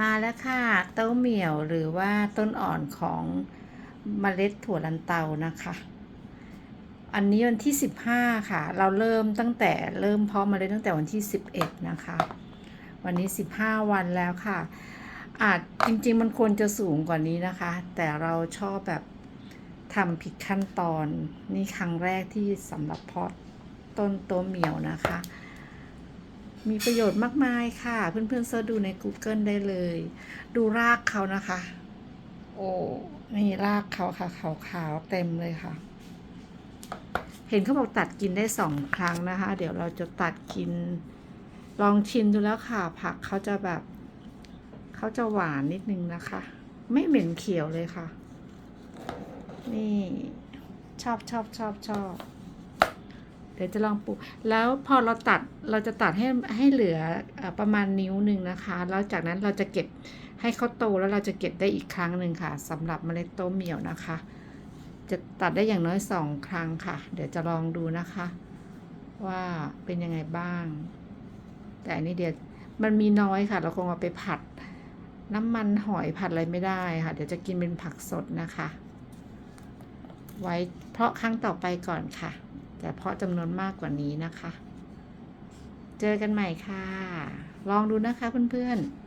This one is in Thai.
มาแล้วค่ะ เต้าเหมี่ยวหรือว่าต้นอ่อนของเมล็ดถั่วลันเตานะคะ อันนี้วันที่ 15 ค่ะ เราเริ่มตั้งแต่เริ่มเพาะเมล็ดตั้งแต่วันที่ 11 นะคะ วันนี้ 15 วันแล้วค่ะ อาจจริงๆมันควรจะสูงกว่านี้นะคะ แต่เราชอบแบบทำผิดขั้นตอน นี่ครั้งแรกที่สำหรับเพาะต้นโตวเหมียวนะคะ มีประโยชน์มากมายค่ะ เพื่อนๆเสิร์ชดูใน Google ได้เลย ดูรากเขานะคะ โอ้นี่รากเขาค่ะขาวๆเต็มเลยค่ะ เห็นเขาบอกตัดกินได้สองครั้งนะคะ เดี๋ยวเราจะตัดกิน ลองชิมดูแล้วค่ะ ผักเขาจะแบบเขาจะหวานนิดนึงนะคะ ไม่เหม็นเขียวเลยค่ะ นี่ ชอบชอบชอบชอบ เดี๋ยวจะลองปลูกแล้วพอเราตัดเราจะตัดให้ให้เหลืออประมาณนิ้วหนึ่งนะคะ แล้วจากนั้นเราจะเก็บให้เขาโตแล้วเราจะเก็บได้อีกครั้งหนึ่งค่ะสำหรับเมล็ดโตเหมียวนะคะ จะตัดได้อย่างน้อยสองครั้งค่ะ เดี๋ยวจะลองดูนะคะ ว่าเป็นยังไงบ้าง แต่อันนี้เดี๋ยวมันมีน้อยค่ะ เราคงเอาไปผัด น้ำมันหอยผัดอะไรไม่ได้ค่ะ เดี๋ยวจะกินเป็นผักสดนะคะ ไว้เพราะครั้งต่อไปก่อนค่ะ แต่เพาะจำนวนมากกว่านี้นะคะ เจอกันใหม่ค่ะ ลองดูนะคะเพื่อนๆ